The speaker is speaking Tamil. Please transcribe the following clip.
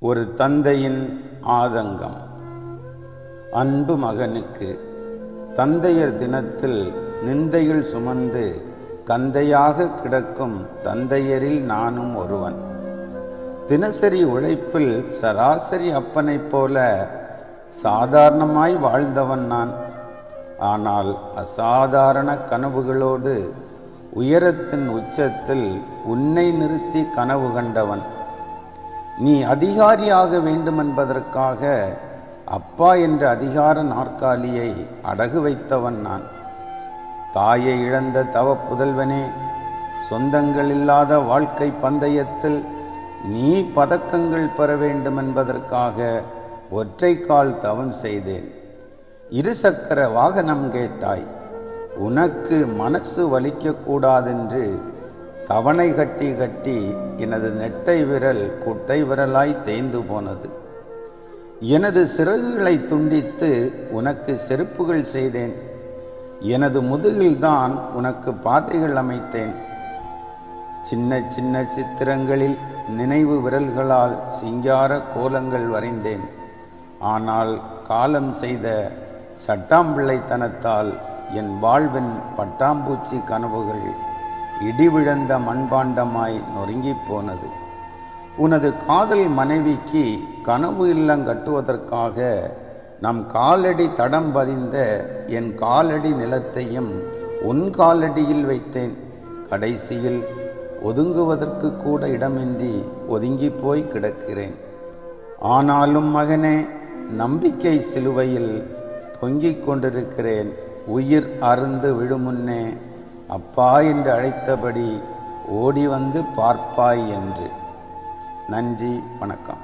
ஒரு தந்தையின் ஆதங்கம். அன்பு மகனுக்கு தந்தையர் தினத்தில் நிந்தையில் சுமந்து கந்தையாக கிடக்கும் தந்தையரில் நானும் ஒருவன். தினசரி உழைப்பில் சராசரி அப்பனைப் போல சாதாரணமாய் வாழ்ந்தவன் நான். ஆனால் அசாதாரண கனவுகளோடு உயரத்தின் உச்சத்தில் உன்னை நிறுத்தி கனவு கண்டவன். நீ அதிகாரியாக வேண்டுமென்பதற்காக அப்பா என்ற அதிகார நாற்காலியை அடகு வைத்தவன் நான். தாயை இழந்த தவ புதல்வனே சொந்தங்கள் இல்லாத வாழ்க்கை பந்தயத்தில் நீ பதக்கங்கள் பெற வேண்டுமென்பதற்காக ஒற்றை கால் தவம் செய்தேன். இருசக்கர வாகனம் கேட்டாய் உனக்கு மனசு வலிக்கக்கூடாதென்று தவணை கட்டி கட்டி எனது நெட்டை விரல் குட்டை விரலாய் தேய்ந்து போனது. எனது சிறகுகளை துண்டித்து உனக்கு செருப்புகள் செய்தேன். எனது முதுகில்தான் உனக்கு பாதைகள் அமைத்தேன். சின்ன சின்ன சித்திரங்களில் நினைவு விரல்களால் சிங்கார கோலங்கள் வரைந்தேன். ஆனால் காலம் செய்த சட்டாம்பிள்ளைத்தனத்தால் என் வாழ்வின் பட்டாம்பூச்சி கனவுகள் இடிவிழந்த மண்பாண்டமாய் நொறுங்கி போனது. உனது காதல் மனைவிக்கு கனவு இல்லம் கட்டுவதற்காக நம் காலடி தடம் பதிந்த என் காலடி நிலத்தையும் உன் காலடியில் வைத்தேன். கடைசியில் ஒதுங்குவதற்கு கூட இடமின்றி ஒதுங்கி போய் கிடக்கிறேன். ஆனாலும் மகனே நம்பிக்கை சிலுவையில் தொங்கிக் கொண்டிருக்கிறேன். உயிர் அருந்து விழுமுன்னே அப்பா என்று அழைத்தபடி ஓடி வந்து பார்ப்பாய் என்று. நன்றி வணக்கம்.